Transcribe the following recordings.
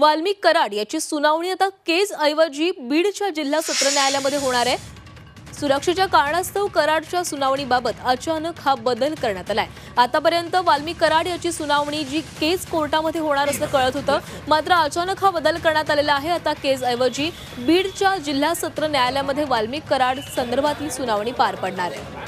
वाल्मिक कराड याची सुनावणी आता केज ऐवजी बीडच्या जिल्हा सत्र न्यायालयामध्ये होणार आहे. सुरक्षेच्या कारणास्तव कराडच्या सुनावणीबाबत अचानक हा बदल करण्यात आलाय. आतापर्यंत वाल्मिक कराड याची सुनावणी जी केज कोर्टामध्ये होणार असं कळत होतं. मात्र अचानक हा बदल करण्यात आलेला आहे. आता केस ऐवजी बीडच्या जिल्हा सत्र न्यायालयामध्ये वाल्मिक कराड संदर्भातली सुनावणी पार पडणार आहे.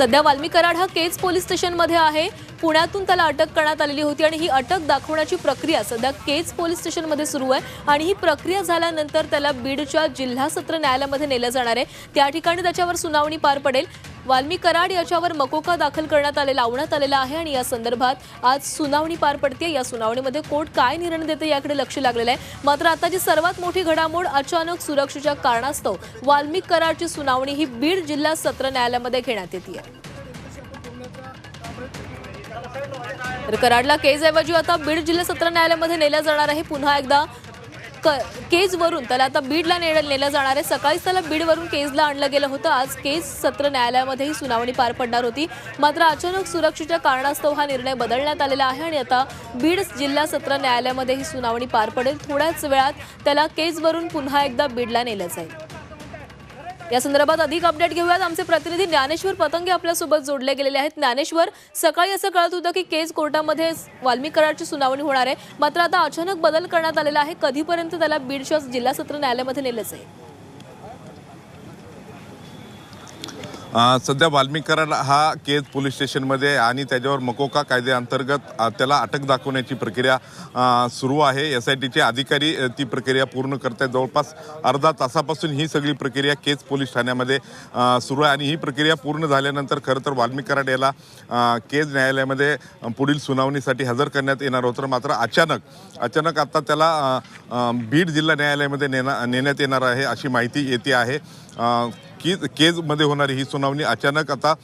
सध्या वाल्मी कराड हा केज पोलीस स्टेशनमध्ये आहे. पुण्यातून त्याला अटक करण्यात आलेली होती आणि ही अटक दाखवण्याची प्रक्रिया सध्या केज पोलीस स्टेशनमध्ये सुरू आहे आणि ही प्रक्रिया झाल्यानंतर त्याला बीडच्या जिल्हा सत्र न्यायालयामध्ये नेलं जाणार आहे. त्या ठिकाणी त्याच्यावर सुनावणी पार पडेल. वाल्मी कराड याच्यावर मकोका दाखल करण्यात आले लावण्यात आलेला आहे आणि या संदर्भात आज सुनावणी पार पडते या सुनावणीमध्ये कोर्ट काय निर्णय देते याकडे लक्ष लागलेलं आहे. मात्र आताची सर्वात मोठी घडामोड अचानक सुरक्षेच्या कारणास्तव वाल्मिक कराडची सुनावणी ही बीड जिल्हा सत्र न्यायालयामध्ये घेण्यात येते तर कराडला केजऐवजी आता बीड जिल्हा सत्र न्यायालयामध्ये नेलं जाणार आहे. पुन्हा एकदा क केजवरून त्याला आता बीडला नेलं नेलं जाणार आहे. सकाळीच त्याला बीडवरून केजला आणलं गेलं होतं. आज केज सत्र न्यायालयामध्ये ही सुनावणी पार पडणार होती. मात्र अचानक सुरक्षेच्या कारणास्तव हा निर्णय बदलण्यात आलेला आहे आणि आता बीड जिल्हा सत्र न्यायालयामध्ये ही सुनावणी पार पडेल. थोड्याच वेळात त्याला केजवरून पुन्हा एकदा बीडला नेलं जाईल. या संदर्भात अधिक अपडेट घेऊयात. आमचे प्रतिनिधी ज्ञानेश्वर पतंगे आपल्यासोबत जोडले गेलेले आहेत. ज्ञानेश्वर सकाळी असं कळत होतं की केस कोर्टामध्ये वाल्मिक सुनावणी होणार आहे. मात्र आता अचानक बदल करण्यात आलेला आहे. कधीपर्यंत त्याला बीडच्या जिल्हा सत्र न्यायालयामध्ये नेलं जाईल सध्या वाल्मीकरण हा केज पोलीस स्टेशनमध्ये आणि त्याच्यावर मकोका कायद्याअंतर्गत त्याला अटक दाखवण्याची प्रक्रिया सुरू आहे. एस आय टीचे अधिकारी ती प्रक्रिया पूर्ण करत आहेत जवळपास अर्धा तासापासून ही सगळी प्रक्रिया केज पोलीस ठाण्यामध्ये सुरू आहे आणि ही प्रक्रिया पूर्ण झाल्यानंतर खरं तर वाल्मीकरण याला केज न्यायालयामध्ये पुढील सुनावणीसाठी हजर करण्यात येणार होतं. मात्र अचानक अचानक आता त्याला बीड जिल्हा न्यायालयामध्ये नेना नेण्यात येणार आहे अशी माहिती येते आहे. केज केजमध्ये होणारी ही सुनावणी अचानक आता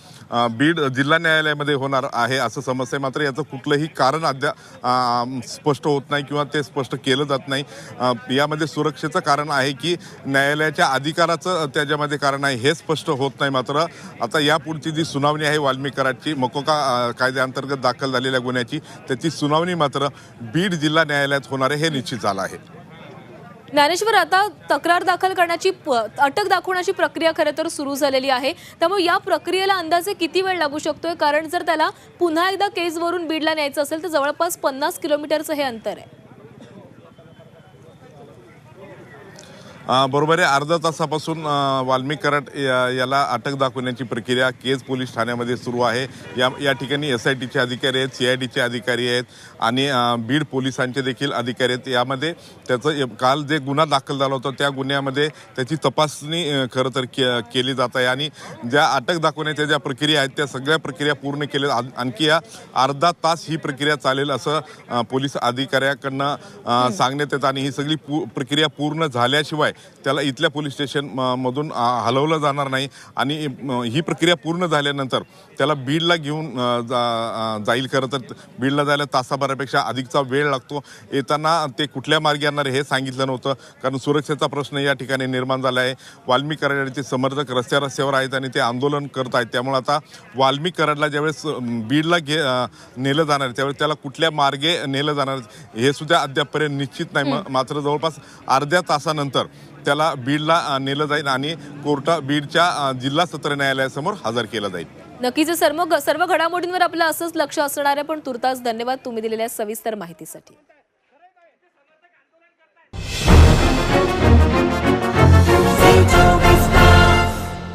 बीड जिल्हा न्यायालयामध्ये होणार आहे असं समजतंय. मात्र याचं कुठलंही कारण अद्याप स्पष्ट होत नाही किंवा ते स्पष्ट केलं जात नाही. यामध्ये सुरक्षेचं कारण आहे की न्यायालयाच्या अधिकाराचं त्याच्यामध्ये कारण आहे हे स्पष्ट होत नाही. मात्र आता यापुढची जी सुनावणी आहे वाल्मिकराची मकोका कायद्याअंतर्गत दाखल झालेल्या गुन्ह्याची त्याची सुनावणी मात्र बीड जिल्हा न्यायालयात होणार आहे हे निश्चित झालं आहे. ज्ञानेश्वर आता तक्रार दाखल करण्याची प- अटक दाखवण्याची प्रक्रिया खरं तर सुरू झालेली आहे. त्यामुळे या प्रक्रियेला अंदाजे किती वेळ लागू शकतोय? कारण जर त्याला पुन्हा एकदा केसवरून बीडला न्यायचं असेल तर जवळपास पन्नास किलोमीटरचं हे अंतर आहे. बरोबर आहे. अर्धा तासापासून वाल्मिक कराड या- याला अटक दाखवण्याची प्रक्रिया केज पोलीस ठाण्यामध्ये सुरू आहे. या या ठिकाणी एस आय टीचे अधिकारी आहेत सी आय डीचे अधिकारी आहेत आणि बीड पोलिसांचे देखील अधिकारी आहेत. यामध्ये त्याचं काल जे गुन्हा दाखल झाला होता त्या गुन्ह्यामध्ये त्याची तपासणी खरं तर के केली जात आहे. आणि ज्या अटक दाखवण्याच्या ज्या प्रक्रिया आहेत त्या सगळ्या प्रक्रिया पूर्ण केल्या आणखी या अर्धा तास ही प्रक्रिया चालेल असं पोलीस अधिकाऱ्याकडनं सांगण्यात येतं. आणि ही सगळी पू प्रक्रिया पूर्ण झाल्याशिवाय त्याला इथल्या पोलीस स्टेशन मधून हलवलं जाणार नाही. आणि ही प्रक्रिया पूर्ण झाल्यानंतर त्याला बीडला घेऊन जा- जाईल खरं तर. बीडला जायला तासाभरापेक्षा अधिकचा वेळ लागतो. येताना ते कुठल्या मार्गे येणार हे सांगितलं नव्हतं. कारण सुरक्षेचा प्रश्न या ठिकाणी निर्माण झाला आहे. वाल्मिक कराडचे समर्थक रस्त्या रस्त्यावर आहेत आणि ते आंदोलन करत आहेत. त्यामुळे आता वाल्मिक कराडला ज्यावेळेस बीडला घे नेलं जाणार त्यावेळेस त्याला कुठल्या मार्गे नेलं जाणार हे सुद्धा अद्यापपर्यंत निश्चित नाही. मात्र जवळपास अर्ध्या तासानंतर त्याला बीडला नेलं जाईल आणि कोर्टा बीडच्या जिल्हा सत्र न्यायालयासमोर हजर केलं जाईल. नक्कीच सर्व सर्व घडामोडींवर आपलं असंच लक्ष असणार आहे पण तुर्तास धन्यवाद तुम्ही दिलेल्या सविस्तर माहितीसाठी.